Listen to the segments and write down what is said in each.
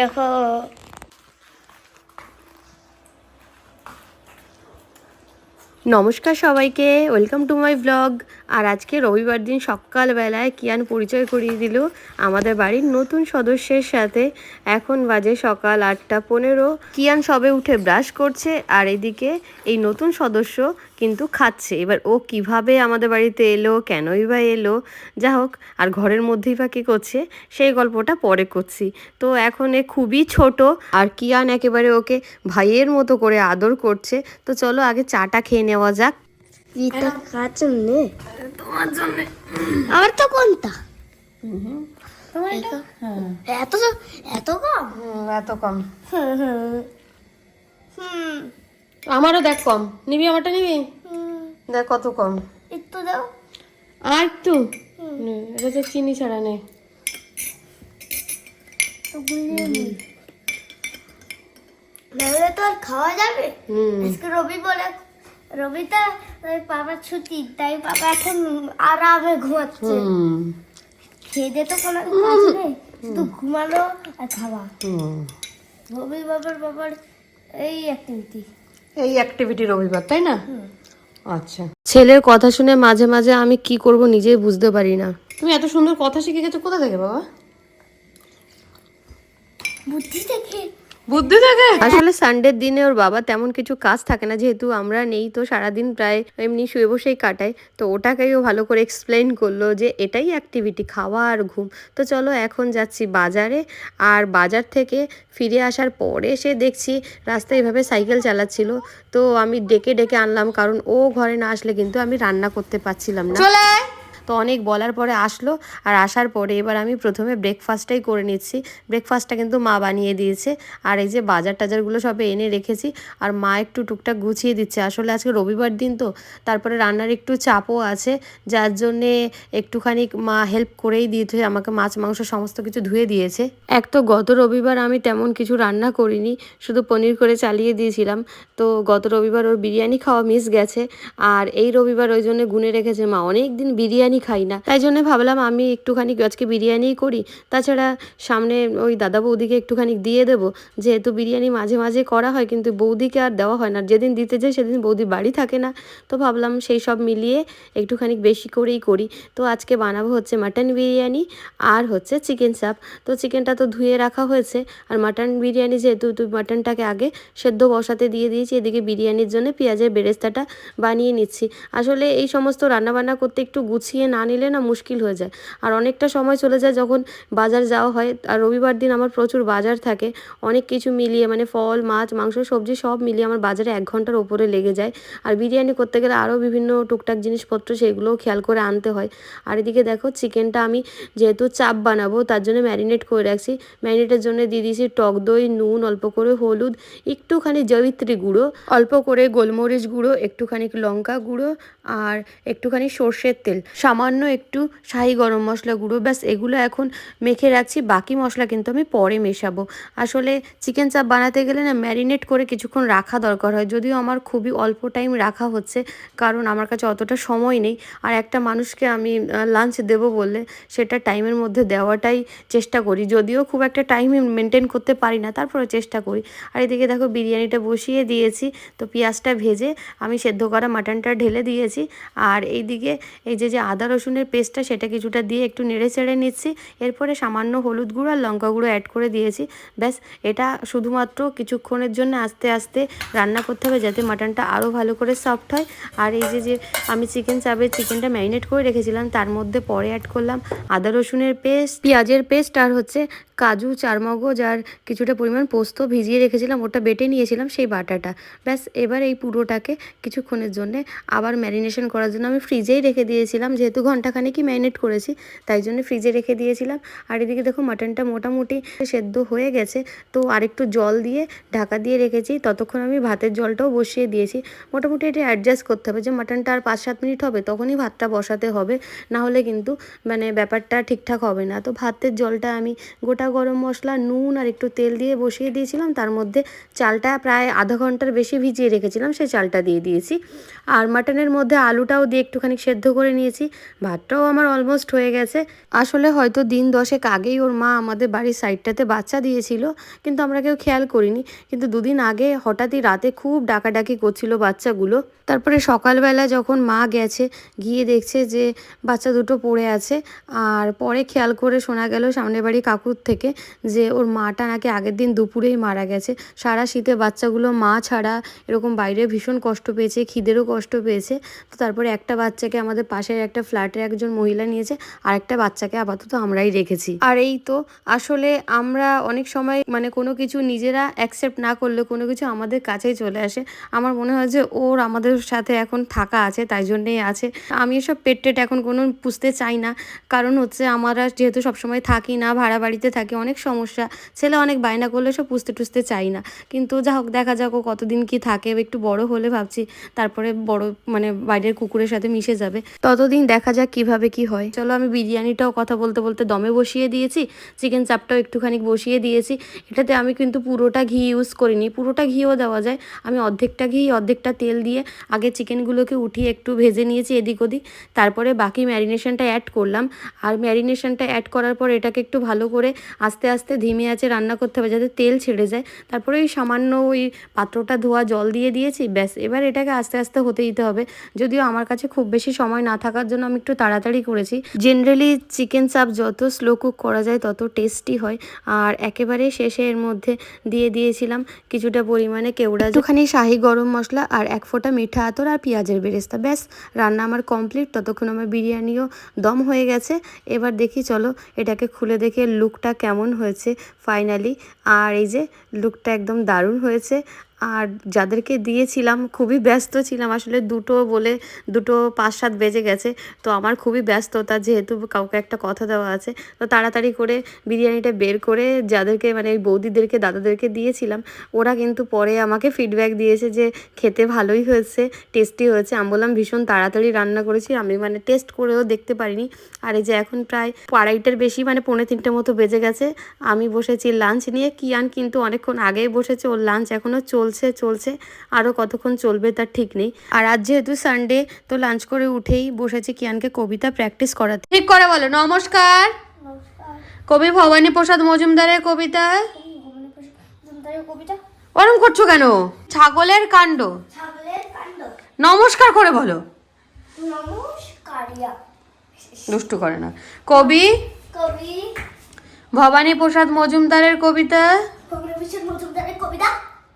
দেখো নমস্কার সবাইকে ওয়েলকাম টু মাই ব্লগ আর আজকে রবিবার দিন সকালবেলায় কিয়ান পরিচয় করিয়ে দিল আমাদের বাড়ির নতুন সদস্যের সাথে। এখন বাজে সকাল আটটা পনেরো। কিয়ান সবে উঠে ব্রাশ করছে, আর এদিকে এই নতুন সদস্য কিন্তু খাচ্ছে। এবার ও কীভাবে আমাদের বাড়িতে এলো কেনই বা এলো যা হোক আর ঘরের মধ্যেই বা কী করছে সেই গল্পটা পরে করছি। তো এখন এ খুবই ছোট আর কিয়ান একেবারে ওকে ভাইয়ের মতো করে আদর করছে। তো চলো আগে চাটা খেয়ে নেওয়া যাক। এটা তোমার জন্য। আমার তো কোনটা? এত এত কম? এত কম। হুম হুম। হুম। আমারও দেখ কম। নিবি আমারটা নিবি? দেখ কত কম। একটু দাও। আর একটু? এটা তো চিনি ছাড়া নেই তো নাহলে তো আর খাওয়া যাবে? আজকে রবি বলে ছুটি তাই পাপা এখন আরামে ঘুমাচ্ছে। হুম। খেয়ে তো কোনো কাজ নেই শুধু ঘুমানো আর খাওয়া। রবি বাবার বাবার এই অ্যাক্টিভিটি এই অ্যাক্টিভিটি রবিবার তাই না? আচ্ছা। ছেলের কথা শুনে মাঝে মাঝে আমি কি করব নিজেই বুঝতে পারি না। তুমি এত সুন্দর কথা শিখে গেছো কোথা থেকে বাবা? বুদ্ধি থেকে বুদ্ধি থাকে আসলে সানডের দিনে ওর বাবা তেমন কিছু কাজ থাকে না যেহেতু আমরা নেই তো সারাদিন প্রায় এমনি শুয়ে বসেই কাটাই। তো ওটাকেই ও ভালো করে এক্সপ্লেন করল যে এটাই অ্যাক্টিভিটি খাওয়া আর ঘুম। তো চলো এখন যাচ্ছি বাজারে। আর বাজার থেকে ফিরে আসার পরে সে দেখছি রাস্তায় এভাবে সাইকেল চালাচ্ছিল। তো আমি ডেকে ডেকে আনলাম কারণ ও ঘরে না আসলে কিন্তু আমি রান্না করতে পারছিলাম না। চলে তো অনেক বলার পরে আসলো। আর আসার পরে এবার আমি প্রথমে ব্রেকফাস্টটাই করে নিচ্ছি। ব্রেকফাস্টটা কিন্তু মা বানিয়ে দিয়েছে। আর এই যে বাজার টাজারগুলো সব এনে রেখেছি। আর মা একটু টুকটাক গুছিয়ে দিচ্ছে। আসলে আজকে রবিবার দিন তো, তারপরে রান্নার একটু চাপও আছে। যার জন্যে একটুখানি মা হেল্প করেই দিয়েছে। আমাকে মাছ, মাংস সমস্ত কিছু ধুয়ে দিয়েছে। এক তো গত রবিবার আমি তেমন কিছু রান্না করিনি। শুধু পনির করে চালিয়ে দিয়েছিলাম। তো গত রবিবার ওর বিরিয়ানি খাওয়া মিস গেছে। আর এই রবিবার ওই জন্য গুনে রেখেছে মা। অনেক দিন বিরিয়ানি খাই না। তাই জন্য ভাবলাম আমি একটুখানি আজকে বিরিয়ানিই করি। তাছাড়া সামনে ওই দাদা বৌদিকে একটুখানি দিয়ে দেবো। যেহেতু বিরিয়ানি মাঝে মাঝে করা হয় কিন্তু বৌদিকে আর দেওয়া হয় না। যেদিন দিতে যাই সেদিন বৌদি বাড়ি থাকে না। তো ভাবলাম সেই সব মিলিয়ে একটুখানি বেশি করেই করি। তো আজকে বানাবো হচ্ছে মাটন বিরিয়ানি আর হচ্ছে চিকেন চাপ। তো চিকেনটা তো ধুয়ে রাখা হয়েছে। আর মাটন বিরিয়ানি যেহেতু তুই মাটনটাকে আগে সেদ্ধ বসাতে দিয়ে দিয়েছি, এদিকে বিরিয়ানির জন্য পেঁয়াজের বেরেস্তাটা বানিয়ে নিচ্ছি। আসলে এই সমস্ত রান্নাবান্না করতে একটু গুছিয়ে না নিলে না মুশকিল হয়ে যায়। আর অনেকটা সময় চলে যায় যখন বাজার যাওয়া হয়। আর রবিবার দিন আমার প্রচুর বাজার থাকে। অনেক কিছু মিলিয়ে মানে ফল, মাছ, মাংস, সবজি সব মিলিয়ে আমার বাজারে এক ঘণ্টার ওপরে লেগে যায়। আর বিরিয়ানি করতে গেলে আরও বিভিন্ন টুকটাক জিনিসপত্র সেগুলোও খেয়াল করে আনতে হয়। আর এদিকে দেখো চিকেনটা আমি যেহেতু চাপ বানাবো তার জন্য ম্যারিনেট করে রাখছি। ম্যারিনেটের জন্য দিয়ে দিয়েছি টক দই, নুন, অল্প করে হলুদ, একটুখানি জবিত্রী গুঁড়ো, অল্প করে গোলমরিচ গুঁড়ো, একটুখানি লঙ্কা গুঁড়ো, আর একটুখানি সর্ষের তেল। সামান্য একটু শাহি গরম মশলা গুঁড়ো, ব্যাস এগুলো এখন মেখে রাখছি, বাকি মশলা কিন্তু আমি পরে মেশাবো। আসলে চিকেন চাপ বানাতে গেলে না ম্যারিনেট করে কিছুক্ষণ রাখা দরকার হয়, যদিও আমার খুবই অল্প টাইম রাখা হচ্ছে, কারণ আমার কাছে অতটা সময় নেই। আর একটা মানুষকে আমি লাঞ্চ দেবো বললে সেটা টাইমের মধ্যে দেওয়াটাই চেষ্টা করি, যদিও খুব একটা টাইম মেনটেন করতে পারি না তারপরে চেষ্টা করি। আর এদিকে দেখো বিরিয়ানিটা বসিয়ে দিয়েছি, তো পেঁয়াজটা ভেজে আমি সেদ্ধ করা মাটনটা ঢেলে দিয়েছি। আর এইদিকে এই যে যে আদা রসুনের পেস্টটা সেটা কিছুটা দিয়ে একটু নেড়ে চেড়ে নিচ্ছি। এরপরে সামান্য হলুদ গুঁড়ো আর লঙ্কা গুঁড়ো অ্যাড করে দিয়েছি। ব্যাস, এটা শুধুমাত্র কিছুক্ষণের জন্য আস্তে আস্তে রান্না করতে হবে যাতে মাটনটা আরও ভালো করে সফট হয়। আর এই যে যে আমি চিকেন চাপে চিকেনটা ম্যারিনেট করে রেখেছিলাম, তার মধ্যে পরে অ্যাড করলাম আদা রসুনের পেস্ট পেঁয়াজের পেস্ট আর হচ্ছে কাজু, চারমগজ আর কিছুটা পরিমাণ পোস্ত ভিজিয়ে রেখেছিলাম, ওটা বেটে নিয়েছিলাম সেই বাটাটা। ব্যাস, এবার এই পুরোটাকে কিছুক্ষণের জন্য আবার ম্যারিনেশন করার জন্য আমি ফ্রিজেই রেখে দিয়েছিলাম, যেহেতু ঘন্টাখানেকই ম্যারিনেট করেছি, তাই জন্য ফ্রিজে রেখে দিয়েছিলাম। আর এদিকে দেখো, মাটনটা মোটামুটি সেদ্ধ হয়ে গেছে, তো আরেকটু জল দিয়ে ঢাকা দিয়ে রেখেছি, ততক্ষণ আমি ভাতের জলটাও বসিয়ে দিয়েছি। মোটামুটি এটা অ্যাডজাস্ট করতে হবে, যে মাটনটা আর পাঁচ সাত মিনিট হবে, তখনই ভাতটা বসাতে হবে, না হলে কিন্তু মানে ব্যাপারটা ঠিকঠাক হবে না। তো ভাতের জলটা আমি গোটা গরম মশলা, নুন আর একটু তেল দিয়ে বসিয়ে দিয়েছিলাম। তার মধ্যে চালটা প্রায় আধা ঘণ্টার বেশি ভিজিয়ে রেখেছিলাম, সেই চালটা দিয়ে দিয়েছি। আর মাটনের মধ্যে আলুটাও দিয়ে একটুখানি সেদ্ধ করে নিয়েছি। ভাতটাও আমার অলমোস্ট হয়ে গেছে। আসলে হয়তো দিন দশেক আগেই ওর মা আমাদের বাড়ির সাইডটাতে বাচ্চা দিয়েছিল, কিন্তু আমরা কেউ খেয়াল করিনি। কিন্তু দুদিন আগে হঠাৎই রাতে খুব ডাকাডাকি করছিল বাচ্চাগুলো। তারপরে সকালবেলা যখন মা গেছে, গিয়ে দেখছে যে বাচ্চা দুটো পড়ে আছে। আর পরে খেয়াল করে শোনা গেল সামনের বাড়ি কাকুর থেকে যে ওর মাটা নাকি আগের দিন দুপুরেই মারা গেছে। সারা শীতে বাচ্চাগুলো মা ছাড়া এরকম বাইরে ভীষণ কষ্ট পেয়েছে, খিদেরও কষ্ট পেয়েছে। তো তারপরে একটা বাচ্চাকে আমাদের পাশের একটা ফ্ল্যাটে একজন মহিলা নিয়েছে আর একটা বাচ্চাকে আপাতত আমরাই রেখেছি। আর এই তো আসলে আমরা অনেক সময় মানে কোনো কিছু নিজেরা অ্যাকসেপ্ট না করলে কোনো কিছু আমাদের কাছেই চলে আসে। আমার মনে হয় যে ওর আমাদের সাথে এখন থাকা আছে, তাই জন্যেই আছে। আমি এসব পেট টেট এখন কোনো পুষতে চাই না। কারণ হচ্ছে আমরা যেহেতু সবসময় থাকি না, ভাড়া বাড়িতে থাকি অনেক সমস্যা। ছেলে অনেক বায়না করলে সব পুষতে টুসতে চাই না। কিন্তু যা হোক, দেখা যাক ও কতদিন কি থাকে। একটু বড় হলে ভাবছি, তারপরে বড় মানে বাইরের কুকুরের সাথে মিশে যাবে। ততদিন দেখা যাক কীভাবে কি হয়। চলো, আমি বিরিয়ানিটাও কথা বলতে বলতে দমে বসিয়ে দিয়েছি। চিকেন চাপটাও একটুখানি বসিয়ে দিয়েছি। এটাতে আমি কিন্তু পুরোটা ঘি ইউজ করিনি। পুরোটা ঘিও দেওয়া যায়। আমি অর্ধেকটা ঘি, অর্ধেকটা তেল দিয়ে আগে চিকেনগুলোকে উঠিয়ে একটু ভেজে নিয়েছি এদিক ওদিক। তারপরে বাকি ম্যারিনেশনটা অ্যাড করলাম। আর ম্যারিনেশনটা অ্যাড করার পর এটাকে একটু ভালো করে আস্তে আস্তে ধিমে আছে রান্না করতে হবে যাতে তেল ছেড়ে যায়। তারপরে ওই সামান্য ওই পাত্রটা ধোয়া জল দিয়ে দিয়েছি, ব্যাস। এবার এটাকে আস্তে আস্তে হতে দিতে হবে। যদিও আমার কাছে খুব বেশি সময় না থাকার জন্য আমি একটু তাড়াতাড়ি করেছি। জেনারেলি চিকেন চাপ যত স্লো কুক করা যায়, তত টেস্টি হয়। আর একেবারে শেষে এর মধ্যে দিয়ে দিয়েছিলাম কিছুটা পরিমাণে কেওড়া, একটুখানি শাহি গরম মশলা আর এক ফোঁটা মিঠা আতর আর পেঁয়াজের বেরেস্তা। ব্যাস, রান্না আমার কমপ্লিট ততক্ষণ আমার বিরিয়ানিও দম হয়ে গেছে। এবার দেখি, চলো এটাকে খুলে দেখে লুকটা কেমন হয়েছে ফাইনালি আর এই যে লুকটা একদম দারুণ হয়েছে। আর যাদেরকে দিয়েছিলাম, খুবই ব্যস্ত ছিলাম। আসলে দুটো বলে দুটো পাঁচ সাত বেজে গেছে। তো আমার খুবই ব্যস্ততা, যেহেতু কাউকে একটা কথা দেওয়া আছে। তো তাড়াতাড়ি করে বিরিয়ানিটা বের করে যাদেরকে মানে এই বৌদিদেরকে, দাদাদেরকে দিয়েছিলাম, ওরা কিন্তু পরে আমাকে ফিডব্যাক দিয়েছে যে খেতে ভালোই হয়েছে টেস্টি হয়েছে। আমি বললাম, ভীষণ তাড়াতাড়ি রান্না করেছি। আমি মানে টেস্ট করেও দেখতে পারিনি। আর এই যে এখন প্রায় আড়াইটার বেশি মানে পৌনে তিনটে মতো বেজে গেছে। আমি বসেছি লাঞ্চ নিয়ে। কিয়ান কিন্তু অনেকক্ষণ আগেই বসেছে। ওর লাঞ্চ এখনও চলছে চলছে আরও কতক্ষণ চলবে তার ঠিক নেই। আর আজ যেহেতু সানডে তো লাঞ্চ করে উঠেই বসেছি কিয়ানকে কবিতা প্র্যাকটিস করাতে। ঠিক করে বলো নমস্কার। কবি ভবানী প্রসাদ মজুমদারের কবিতা। ওরম করছ কেন? ছাগলের কাণ্ড। নমস্কার করে বলো। দুষ্টু করে না। কবি? কবি? ভবানী প্রসাদ মজুমদারের কবিতা।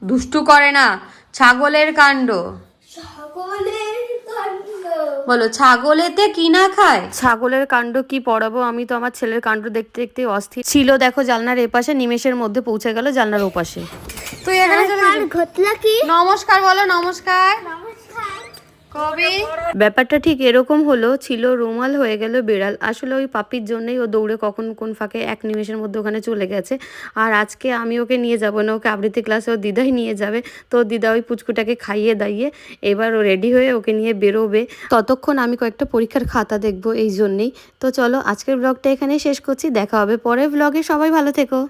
দুষ্টু করে না ছাগলের কাণ্ড। বলো ছাগলেতে কি না খায়? ছাগলের কাণ্ড কি পড়াবো? আমি তো আমার ছেলের কাণ্ড দেখতে দেখতে অস্থির। ছিল দেখো জানলার এপাশে নিমেষের মধ্যে পৌঁছে গেল জানলার ওপাশে। তুই এখানে চলে আর নমস্কার বলো নমস্কার। কবি? ব্যাপারটা ঠিক এরকম হলো, ছিল, রুমাল হয়ে গেল বিড়াল। আসলে ওই পাপির জন্যই ও দৌড়ে কখন কোন ফাঁকে এক নিমেষের মধ্যে ওখানে চলে গেছে। আর আজকে আমি ওকে নিয়ে যাব না, ওকে আবৃত্তি ক্লাসে ও দিদাই নিয়ে যাবে। তো দিদা ওই পুচকুটাকে খাইয়ে দাইয়ে এবার ও রেডি হয়ে ওকে নিয়ে বেরোবে। ততক্ষণ আমি কয়েকটা পরীক্ষার খাতা দেখব এই জন্যেই। তো চলো আজকের ব্লগটা এখানেই শেষ করছি, দেখা হবে পরের ব্লগে সবাই ভালো থেকো।